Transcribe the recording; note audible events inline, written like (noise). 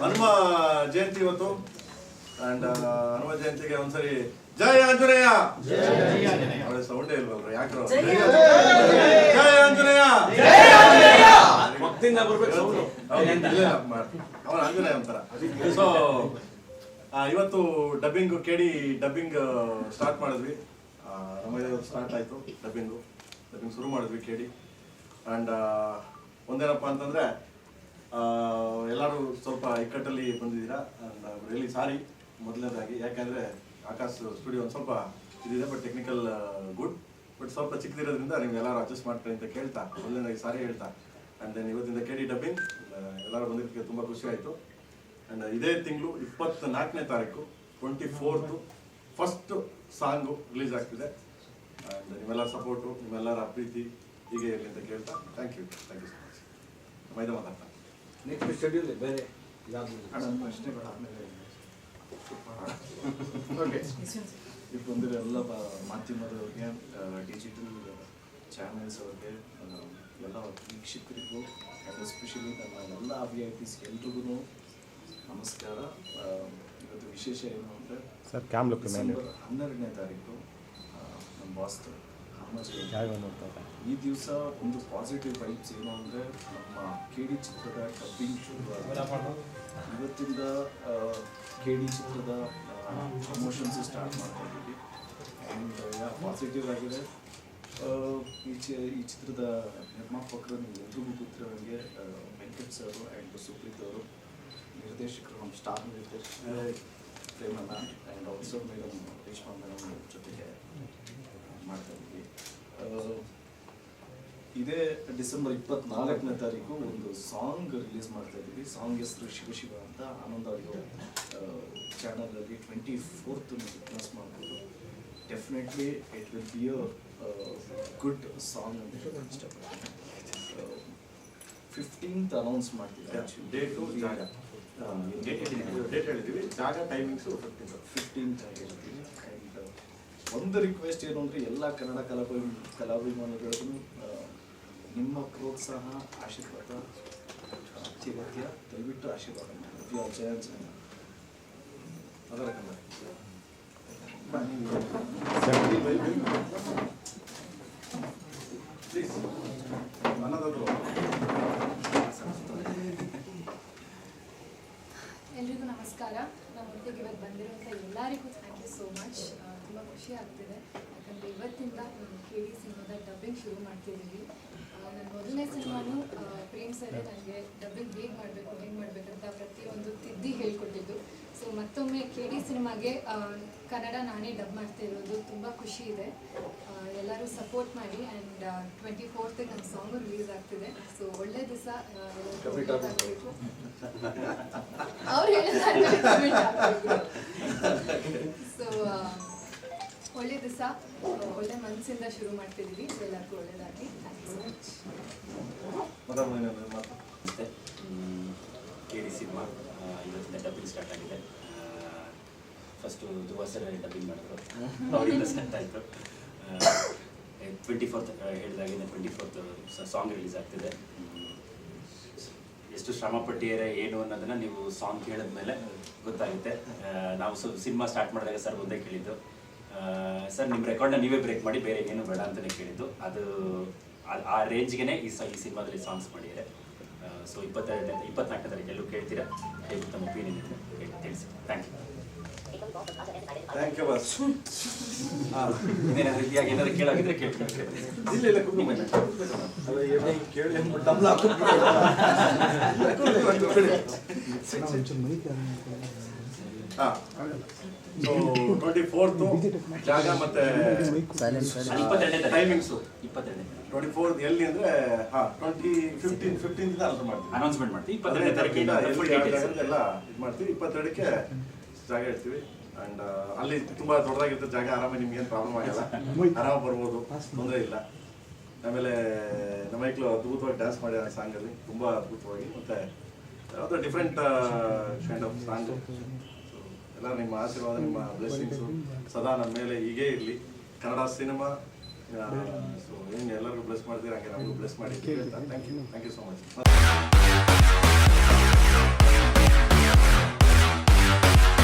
ಹನುಮ ಜಯಂತಿ ಇವತ್ತು. ಅಂಡ್ ಹನುಮ ಜಯಂತಿಗೆ ಒಂದ್ಸರಿ ಜಯ ಆಂಜನೇಯ! ಅವಳೆ ಸೌಂಡೇ ಇಲ್ವಲ್ರ ಯಾಕೆ ಜಯ ಆಂಜನೇಯ. ಅವನ ಆಂಜನೇಯ! ಅಂತಾರ. ಸೊ ಇವತ್ತು ಡಬ್ಬಿಂಗ್ ಕೆಡಿ ಡಬ್ಬಿಂಗ್ ಸ್ಟಾರ್ಟ್ ಮಾಡಿದ್ವಿ. ನಮ್ಮ ಸ್ಟಾರ್ಟ್ ಆಯ್ತು ಡಬ್ಬಿಂಗು ಡಬ್ಬಿಂಗ್ ಶುರು ಮಾಡಿದ್ವಿ ಕೇಳಿ. ಅಂಡ್ ಒಂದೇನಪ್ಪ ಅಂತಂದ್ರೆ ಆ, ಎಲ್ಲರೂ ಸ್ವಲ್ಪ ಇಕ್ಕಟ್ಟಲ್ಲಿ ಬಂದಿದ್ದೀರಾ? ರಿಯಲಿ ಸಾರಿ ಮೊದಲನೇದಾಗಿ. ಯಾಕೆಂದರೆ ಆಕಾಶ್ ಸ್ಟುಡಿಯೋ ಒಂದು ಸ್ವಲ್ಪ ಇದಿದೆ ಬಟ್ ಟೆಕ್ನಿಕಲ್ ಗುಡ್ ಬಟ್ ಸ್ವಲ್ಪ ಚಿಕ್ಕದಿರೋದ್ರಿಂದ ನೀವು ಎಲ್ಲರೂ ಅಡ್ಜಸ್ಟ್ ಮಾಡ್ತೀರಿ ಅಂತ ಕೇಳ್ತಾ, ಮೊದಲನೇದಾಗಿ ಸಾರಿ ಹೇಳ್ತಾ. ಆ್ಯಂಡ್ ದೆನ್ ಇವತ್ತಿಂದ ಕೆ ಡಿ ಡಬ್ಬಿಂಗ್ ಎಲ್ಲರೂ ಬಂದಿದ್ದಕ್ಕೆ ತುಂಬ ಖುಷಿ ಆಯಿತು. ಅಂಡ್ ಇದೇ ತಿಂಗಳು ಇಪ್ಪತ್ತ ನಾಲ್ಕನೇ ತಾರೀಕು twenty fourth first song release ಆಗ್ತಿದೆ. ಆ್ಯಂಡ್ ನಿಮ್ಮೆಲ್ಲರ ಸಪೋರ್ಟು ನಿಮ್ಮೆಲ್ಲರ ಪ್ರೀತಿ ಹೀಗೆ ಇರಲಿ ಅಂತ ಕೇಳ್ತಾ. Thank you thank you so much ಮೈದ ಮಾತಾಡ್ತಾ. ನೆಕ್ಸ್ಟ್ ಶೆಡ್ಯೂಲ್ ಬೇರೆ ಓಕೆ ಈಗ ಬಂದಿರೋ ಎಲ್ಲ ಬ- ಮಾಧ್ಯಮದವ್ರಿಗೆ ಡಿಜಿಟಲ್ ಚಾನೆಲ್ಸ್ ಅವ್ರಿಗೆ ಎಲ್ಲ ವೀಕ್ಷಕರಿಗೂ ಆ್ಯಂಡ್ ಎಸ್ಪೆಷಲಿ ನನ್ನ ಎಲ್ಲ ವಿ ಐ ಪಿಸ್ ಎಲ್ರಿಗೂ ನಮಸ್ಕಾರ. ಇವತ್ತು ವಿಶೇಷ ಏನು ಅಂದರೆ ಸರ್ ಕ್ಯಾಮ್ ಲುಕ್ ಮೇಲೆ. ಡಿಸೆಂಬರ್ ಹನ್ನೆರಡನೇ ತಾರೀಕು ನಮ್ಮ ಬಾಸ್ ಜಯಂತಿ. ಅಂತ ಈ ದಿವಸ ಒಂದು ಪಾಸಿಟಿವ್ ವೈಬ್ಸ್ ಏನು ಅಂದರೆ ನಮ್ಮ ಕೆ ಡಿ ಚಿತ್ರದ ಡಬ್ಬಿಂಗ್ ಶುರು ಇವತ್ತಿಂದ ಕೆ ಡಿ ಚಿತ್ರದ ಪ್ರಮೋಷನ್ಸ್ ಸ್ಟಾರ್ಟ್ ಮಾಡ್ಕೊಂಡಿದ್ವಿ ಇದ್ದೀವಿ ಆ್ಯಂಡ್ ಪಾಸಿಟಿವ್ ಆಗಿದೆ. ಈ ಚಿ ಈ ಚಿತ್ರದ ನಿರ್ಮಾಪಕರು ನೀವು ಎಲ್ರಿಗೂ ಗೊತ್ತಿರೋಂಗೆ ವೆಂಕಟ್ ಸರ್ ಆ್ಯಂಡ್ ಸುಪ್ರೀತ್ ಅವರು ನಿರ್ದೇಶಕರು ನಮ್ಮ ಸ್ಟಾರ್ ನಿರ್ದೇಶಕರು Premanna and also madam Reshma madam ಜೊತೆಗೆ ಮಾಡ್ತಾ ಇದ್ವಿ ಇದೇ ಡಿಸೆಂಬರ್ ಇಪ್ಪತ್ನಾಲ್ಕನೇ ತಾರೀಕು ಒಂದು ಸಾಂಗ್ ರಿಲೀಸ್ ಮಾಡ್ತಾ ಇದ್ದೀವಿ ಸಾಂಗ್ ಹೆಸರು ಶಿವ ಶಿವ ಅಂತ ಆನಂದ ಆಡಿಯೋ ಚಾನಲಲ್ಲಿ ಟ್ವೆಂಟಿ ಫೋರ್ತ್ ವಿಟ್ನೆಸ್ ಮಾಡ್ಬೋದು. Definitely it will be a good song ಅಂತ ಇಷ್ಟಪಡ್ತೀನಿ. ಫಿಫ್ಟೀನ್ತ್ ಅನೌನ್ಸ್ ಮಾಡ್ತೀವಿ ಡೇಟು ಜಾಗ. ಡೇಟ್ ಹೇಳಿದ್ದೀವಿ. ಜಾಗ ಟೈಮಿಂಗ್ಸು ಫಿಫ್ಟೀನ್ ಫಿಫ್ಟೀನ್ತ್ ಆಗಿರ್ತೀವಿ ಒಂದು ರಿಕ್ವೆಸ್ಟ್ ಏನು ಅಂದರೆ ಎಲ್ಲ ಕನ್ನಡ ಕಲಾಭಿ ಕಲಾಭಿಮಾನಿಗಳಿಗೂ ನಿಮ್ಮ ಪ್ರೋತ್ಸಾಹ ಆಶೀರ್ವಾದ ಅತ್ಯಗತ್ಯ ದಯವಿಟ್ಟು ಆಶೀರ್ವಾದ ಮಾಡಿ. ಜಯ ಜಯ ಅದರ ಕನ್ನಡ. ಪ್ಲೀಸ್ ಅನ್ನೋದಾದ್ರು ಎಲ್ರಿಗೂ ನಮಸ್ಕಾರ ನಮ್ಮ ಒಟ್ಟಿಗೆ ಇವತ್ತು ಬಂದಿರುವಂಥ ಎಲ್ಲರಿಗೂ ಥ್ಯಾಂಕ್ ಯು ಸೋ ಮಚ್ ತುಂಬ ಖುಷಿ ಆಗ್ತಿದೆ. ಯಾಕಂದರೆ ಇವತ್ತಿಂದ ನಾನು ಕೆ ಡಿ ಸಿನಿಮಾದ ಡಬ್ಬಿಂಗ್ ಶುರು ಮಾಡ್ತಿದ್ದೀವಿ ನನ್ನ ಮೊದಲನೇ ಸಿನಿಮಾನು ಪ್ರೇಮ್ ಸರ್ ನನಗೆ ಡಬ್ಬಿಂಗ್ ಹೇಗೆ ಮಾಡಬೇಕು ಹೆಂಗೆ ಮಾಡಬೇಕಂತ ಪ್ರತಿಯೊಂದು ತಿದ್ದಿ ಹೇಳ್ಕೊಟ್ಟಿದ್ದು. ಸೊ ಮತ್ತೊಮ್ಮೆ ಕೆ ಡಿ ಸಿನಿಮಾಗೆ ಕನ್ನಡ ನಾನೇ ಡಬ್ ಮಾಡ್ತಾ ಇರೋದು ತುಂಬ ಖುಷಿ ಇದೆ. ಎಲ್ಲರೂ ಸಪೋರ್ಟ್ ಮಾಡಿ ಆ್ಯಂಡ್ ಟ್ವೆಂಟಿ ಫೋರ್ತಿಗೆ ನನ್ನ ಸಾಂಗು ರಿಲೀಸ್ ಆಗ್ತಿದೆ. ಸೊ ಒಳ್ಳೆ ದಿವಸ ಅವ್ರು (laughs) ಒಳ್ಳೆ ಒಳ್ಳೆ ಮನಸ್ಸಿಂದ ಶುರು ಮಾಡ್ತಿದ್ದೀವಿ. ಸೊ ಎಲ್ಲರಿಗೂ ಒಳ್ಳೆದಾಗಿ thank you so much K D cinema. ಇವತ್ತಿಂದ ಡಬ್ಬಿಂಗ್ ಸ್ಟಾರ್ಟ್ ಆಗಿದೆ. ಫಸ್ಟು ಧ್ರುವ ಸರ್ ಡಬ್ಬಿಂಗ್ ಮಾಡಿದ್ರು. ಅವರಿಂದ ಸ್ಟಾರ್ಟ್ ಆಯಿತು. ಟ್ವೆಂಟಿ ಫೋರ್ತ್ ಹೇಳಿದಾಗಿಂದ ಟ್ವೆಂಟಿ ಫೋರ್ತ್ ಸಾಂಗ್ ರಿಲೀಸ್ ಆಗ್ತಿದೆ. ಎಷ್ಟು ಶ್ರಮ ಪಟ್ಟಿದ್ದಾರೆ ಏನು ಅನ್ನೋದನ್ನ ನೀವು ಸಾಂಗ್ ಕೇಳಿದ್ಮೇಲೆ ಗೊತ್ತಾಗುತ್ತೆ. ಆ, ನಾವು ಸೊ ಸಿನಿಮಾ ಸ್ಟಾರ್ಟ್ ಮಾಡಿದಾಗ ಸರ್ ಒಂದೇ ಕೇಳಿದ್ದು. ಸರ್, ನಿಮ್ಮ ರೆಕಾರ್ಡ್ನ ನೀವೇ ಬ್ರೇಕ್ ಮಾಡಿ ಬೇರೆ ಏನು ಬೇಡ ಅಂತಲೇ ಕೇಳಿದ್ದು. ಅದು ಆ- ರೇಂಜ್ಗೆ ಈ ಸ, ಈ ಸಿನಿಮಾದಲ್ಲಿ ಸಾಂಗ್ಸ್ ಮಾಡಿದ್ದಾರೆ. ಸೊ ಇಪ್ಪತ್ತೆರಡನೇ ಇಪ್ಪತ್ನಾಲ್ಕನೇ ತಾರೀಕು ಎಲ್ಲೂ ಕೇಳ್ತೀರಾ? ಹೇಗೆ ತಮ್ಮ ಒಪಿನಿಯನ್ ಇದೆ. ತಿಳಿಸಿ. Thank you thank you boss ಹಾಂ ಏನಾದ್ರು ಕೇಳೋಗಿದ್ರೆ ಕೇಳ್ತೀನಿ. ಇಲ್ಲ ಇಲ್ಲ ಕುಟುಂಬ ಅಲ್ಲ ಏನು ಕೇಳಿ ಡಬ್ಲ ಹಾಂ ಸೊ ಟ್ವೆಂಟಿ ಫೋರ್ತು ಜಾಗ ಮತ್ತೆ ಟೈಮಿಂಗ್ಸು ಟ್ವೆಂಟಿ ಫೋರ್ತ್ ಎಲ್ಲಿ ಅಂದ್ರೆ ಹಾಂ ಟ್ವೆಂಟಿ ಫಿಫ್ಟೀನ್ ಫಿಫ್ಟೀನ್ ಅರ್ಥ ಮಾಡ್ತೀವಿ. ಅನೌನ್ಸ್ಮೆಂಟ್ ಮಾಡ್ತೀವಿ. ಇಪ್ಪತ್ತೆರಡನೇ ತಾರೀಕಿಂದ ಎಲ್ಲಿ ಇದು ಮಾಡ್ತೀವಿ. ಇಪ್ಪತ್ತೆರಡಕ್ಕೆ ಜಾಗ ಇಡ್ತೀವಿ. ಅಂಡ್ ಅಲ್ಲಿ ತುಂಬಾ ದೊಡ್ಡದಾಗಿರ್ತದೆ ಜಾಗ ಆರಾಮ ನಿಮ್ಗೆ ಏನು ಪ್ರಾಬ್ಲಮ್ ಆಗಲ್ಲ. ಆರಾಮ ಬರ್ಬೋದು, ತೊಂದರೆ ಇಲ್ಲ. ಆಮೇಲೆ ನಮ್ಮ ಮೈಕ್ಳು ಅದ್ಭುತವಾಗಿ ಡ್ಯಾನ್ಸ್ ಮಾಡ್ಯಾರ ಸಾಂಗ್ ಅಲ್ಲಿ, ತುಂಬಾ ಅದ್ಭುತವಾಗಿ. ಮತ್ತೆ ಯಾವುದೋ ಡಿಫ್ರೆಂಟ್ ಕೈಂಡ್ ಆಫ್ ಸಾಂಗ್ ಎಲ್ಲ ನಿಮ್ಮ ಆಶೀರ್ವಾದ, ನಿಮ್ಮ ಬ್ಲೆಸ್ಸಿಂಗ್ಸು ಸದಾ ನಮ್ಮ ಮೇಲೆ ಹೀಗೇ ಇರಲಿ. ಕನ್ನಡ ಸಿನಿಮಾ ಸೊ ಹೆಂಗೆ ಎಲ್ಲರಿಗೂ ಬ್ಲೆಸ್ ಮಾಡ್ತೀರಾ, ಹಂಗೆ ನಮಗೂ ಬ್ಲೆಸ್ ಮಾಡಿ thank you thank you so much